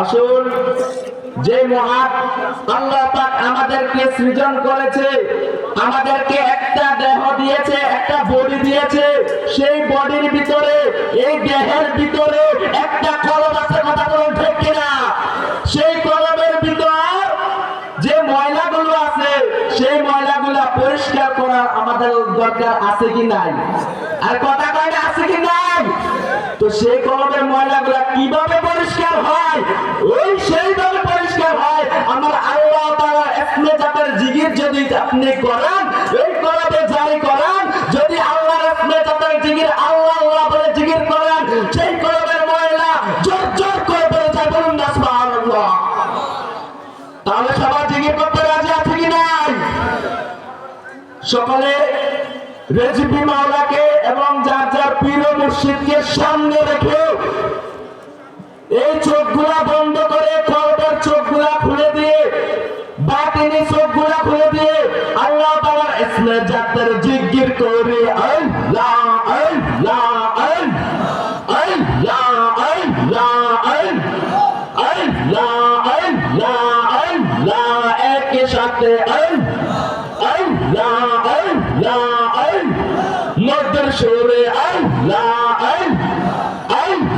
আসুন, যে মহান আল্লাহ পাক আমাদেরকে সৃজন করেছে, আমাদেরকে একটা দেহ দিয়েছে, একটা বডি দিয়েছে, সেই বডির ভিতরে, এই দেহের ভিতরে একটা কলম আছে, কথা বলুন ঠিক কিনা? সেই কলমের ভিতর যে ময়লাগুলো আছে, সেই ময়লাগুলো পরিষ্কার করা আমাদের দরকার আছে কি নাই? আর কথা কয় আছে কি নাই? তো সেই কলমের ময়লাগুলো কীভাবে পরিষ্কার হয়? ওই সেইভাবে পরিষ্কার হয়। আমার আল্লাহ তাআলা ইসমে জাতের জিগির যদি আপনি করেন, এই কলমে জারি করেন, যদি আল্লাহর ইসমে জাতের জিগির আল্লাহ আল্লাহ বলে জিগির করেন, সেই কলমের ময়লা জোর জোর করে পড়ে যায় বলুন না তাহলে সবার জিজ্ঞেস করতে রাজি আছে কি নাই? সকলে রেজিপি মাওলাকে এবং যার যার পীর মুর্শিদকে সামনে রেখে এই চোখগুলা বন্ধ করে কলটার চোখগুলা খুলে দিয়ে, বাতিনি চোখগুলা খুলে দিয়ে আল্লাহ তাআলার ইসমে জাতের জিকির করে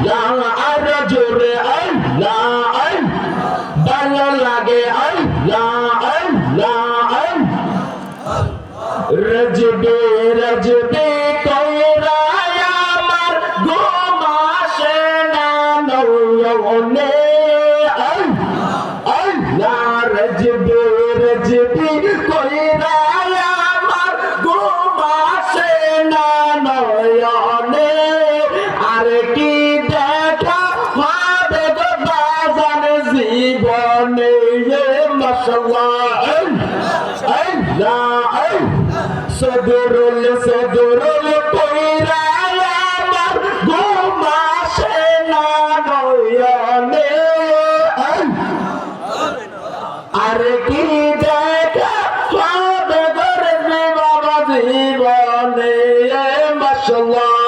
আল্লাহ আর জোরে আল্লাহ ভালো লাগে আল্লাহ আল্লাহ রজবে রজবে। মাশাআল্লাহ। আল্লাহ সদরুল সদরুল কইরা আমার কি বাবা জীবনে মাশাআল্লাহ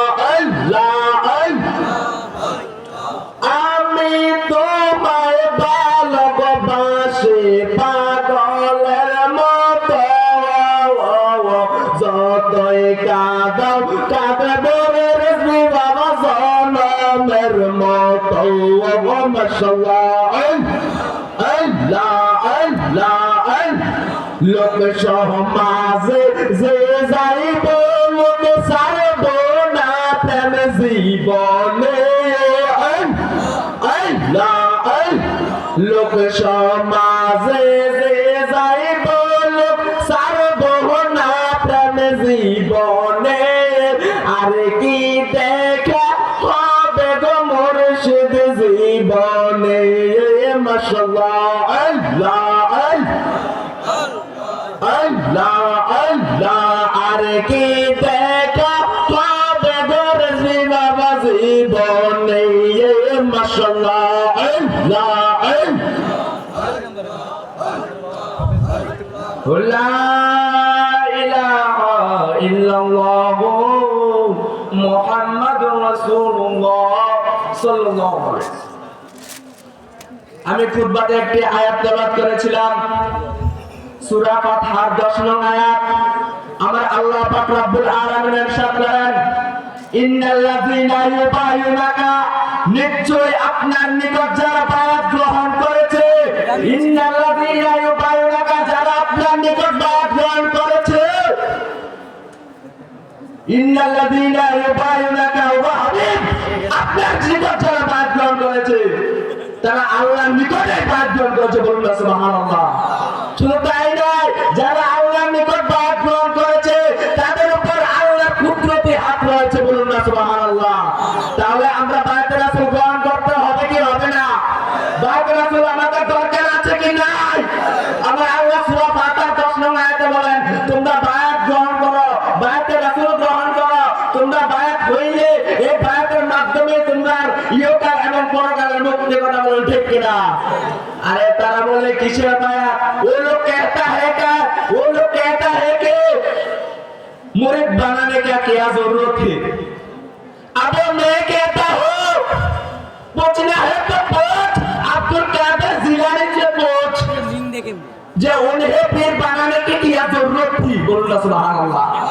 যতই কাদাও কাঁদবে রে বাবা জনমের মতো। মাশাআল্লাহ আল্লাহ আল্লাহ লোক সমাজে যে যাইব, লোক সারব না প্রেম জীবনে। আল্লাহ লোক সমাজে মাশাআল্লাহ আল্লাহ আল্লাহ আল্লাহ আরে কি দেখা হবে গো রেজবি বাবা জীবনে মাশাআল্লাহ আল্লাহ لا إله إلا الله محمد رسول الله صلى الله عليه وسلم আমি খুতবাতে একটি আয়াত তেলাওয়াত করেছিলাম। সূরা ফাতহার 10 নং আয়াত। আমার আল্লাহ পাক রব্বুল আলামিন করেন নিশ্চয় আপনার নিকট যারা বায়াত গ্রহণ করেছে যারা আপনার নিকট বায়াত গ্রহণ করেছে, ইন্নাল্লাযীনা আপনার নিকট যারা বায়াত গ্রহণ করেছে তারা আল্লাহর নিকটে গ্রহণ করেছে বলুন সুবহানাল্লাহ। শুধু তাই নয়, যারা আল্লাহর নিকট গ্রহণ করেছে, তাদের উপর আল্লাহর কুদরতি হাত রয়েছে বলুন সুবহানাল্লাহ। এক হইলে এই বায়াতের মাধ্যমে তোমরা ইহকাল এবং পরকালের মুক্তি কথা বলে ঠিক কিনা আরে তারা বলে কিসের বায়াত ও লোক কেতা হে কা ও লোক কেতা হে কে मुरीद बनाने का क्या जरूरत है अब मैं कहता हूँ पूछना है तो पूछ अब्दुल कादर जिलानी से पूछ जो उन्हें पीर बनाने की क्या जरूरत थी बोलना सुबह अल्लाह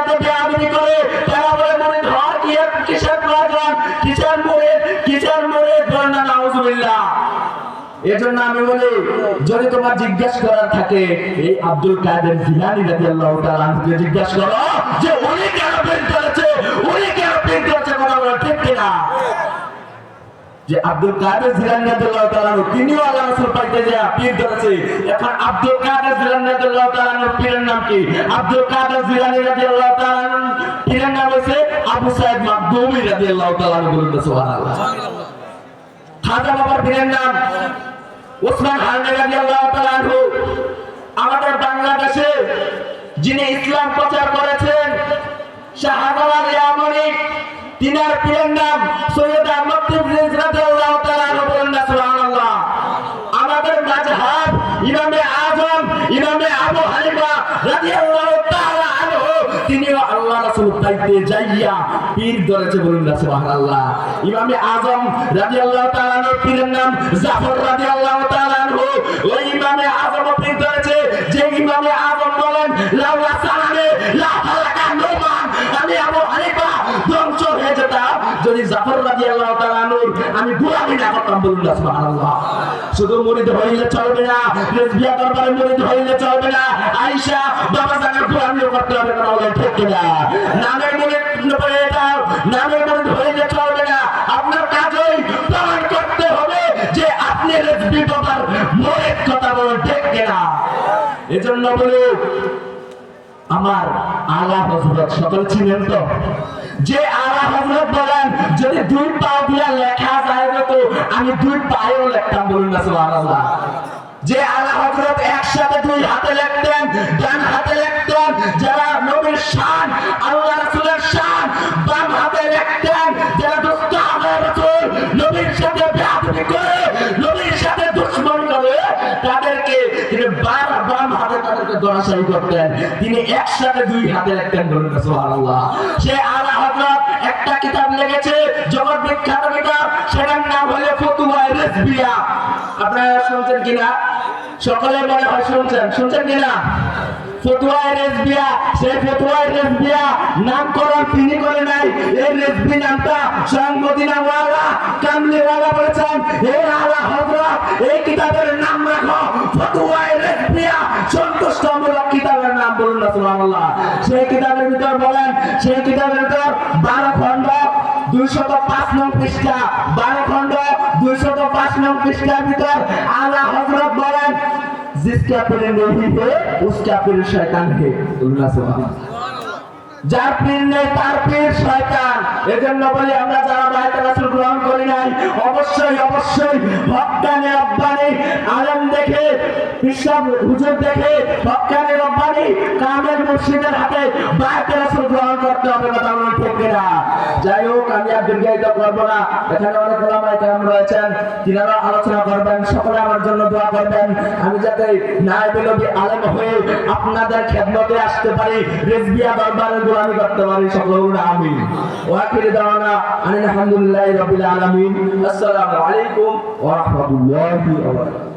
কিসের মুড়ে কিসের মুড়ে ধর্ণা নাউজুবিল্লাহ। এজন্য আমি বলি, যদি তোমার জিজ্ঞেস করার থাকে, এই আব্দুল কাদের জিলানি রাদিয়াল্লাহু তাআলা আনহুকে জিজ্ঞেস করো, যে তিনিও আল্লাহ পাইতে এখন আব্দুল কাদের নাম কি? আব্দুল কাদের নাম হইছে আবু সাইদ মাকদুমি রাদিয়াল্লাহু তাআলা বলেন সুবহানাল্লাহ। খাজা বাবার নাম ওসমান রাদিয়াল্লাহু তাআলা আমাদের বাংলাদেশে যিনি ইসলাম প্রচার করেছেন, শাহজালাল ইয়ামানি, তিনার পীরের নাম সৈয়দ আহমদ রাদিয়াল্লাহু তাআলা আনহু বলেন না সুবহানাল্লাহ আমাদের মাযহাব ইমামে আজম ইমামে আবু হানিফা রাদিয়াল্লাহু তাআলা আনহু তিনিও যাইয়া পীর ধরেছে বলুন না ইমামে আজম পীরের নাম জাফর ওই ইমামে আজম পীর ধরেছে, যে ইমামে আজম বলেন, লাউলা সালামে লা আমি আবু হানিফা ধ্বংস হয়ে যেতাম। যদি জাফর রাদিয়াল্লাহু তাআলা আমি গোলামি না করতাম বলুন না, সুবহানাল্লাহ। শুধু মুরিদ হইলে চলবে না, লেসবিয়া দরবারে মুরিদ হইলে চলবে না। আয়েশা, বাবা জানের গোলামিও করতে হবে না বলেন ঠিক কিনা? নামের মুরিদ পড়ে যাও, নামের মুরিদ হইলে চলবে না। আপনার কাজই প্রমাণ করতে হবে যে আপনি লেসবি বাবার মুরিদ কথা বলেন ঠিক কিনা। এজন্য বলি আমার আলা হজরত সকল ছিলেন তো? যে আলা হজরত বলেন, যদি দুই পা দিয়া লেখা যায় না তো, আমি দুই পায়েও লিখতাম বলুন না সুবহানাল্লাহ। যে আলা হজরত একসাথে দুই হাতে লিখতেন, ডান হাতে লিখতেন, যারা নবীর শান, আল্লাহ রাসূলের শান, বাম হাতে লিখতেন, যারা দুষ্ট আল্লাহ রাসূল, নবীর সাথে বেয়াদবি করে, নবীর সাথে তাদেরকে তিনি বার বাম হাতে তাদেরকে দরাশাই করতেন। তিনি একসাথে দুই হাতে লিখতেন বলুন সুবহানাল্লাহ। সে আলা হযরত একটা কিতাব লিখেছে, জগৎ বিখ্যাত কিতাব, সেটার নাম হলো ফতুয়া রেজবিয়া। আপনারা শুনছেন কিনা? সকলে মনে হয় শুনছেন। শুনছেন কিনা? ফতুয়া রেজবিয়া, সেই ফতুয়া রেজবিয়া নামকরণ তিনি করে নাই এই রেজবি নামটা স্বয়ং মদিনাওয়ালা কামলিওয়ালা বলেছেন হে আলা হযরত এই কিতাবের নাম রাখো ফতুয়া রেজবিয়া সন্তুষ্টমূলক কিতাবের নাম বলুন না সুবহানাল্লাহ সেই কিতাবের ভিতর বলেন সেই কিতাবের ভিতর 12 খণ্ড দুইশত পাঁচ নং পৃষ্ঠা বারো খণ্ড দুইশত পাঁচ নং পৃষ্ঠার ভিতর আলা হজরত বলেন जिसका पीर नहीं है उसका पीर शैतान है उल्लाह सुबहान যার পীর নেই, তার পীর শয়তান। এজন্য বলি আমরা যারা বাইতে রাসূল গ্রহণ করি নাই, অবশ্যই অবশ্যই ভক্তানে আব্বানি আলেম দেখে পিসাব হুজুর দেখে ভক্তানে রব্বানি কামেল মুর্শিদের হাতে রাসূল গ্রহণ করতে হবে ঠিক কিনা যাই হোক, আমি আর দীর্ঘায়িত করব না। এখানে অনেক ওলামায়ে কেরাম রয়েছেন তিনারা আলোচনা করবেন, সকলে আমার জন্য দোয়া করবেন। আমি যাতে নায়েবে নবী আলেম হয়ে আপনাদের খেদমতে আসতে পারি, রিজবিয়া দরবারের গোলামি করতে পারি আমিন। ওয়াকির দাওয়ানা আনিল হামদুলিল্লাহি রাব্বিল আলামিন। আসসালামু আলাইকুম ওয়া রাহমাতুল্লাহি ওয়া বারাকাতুহু।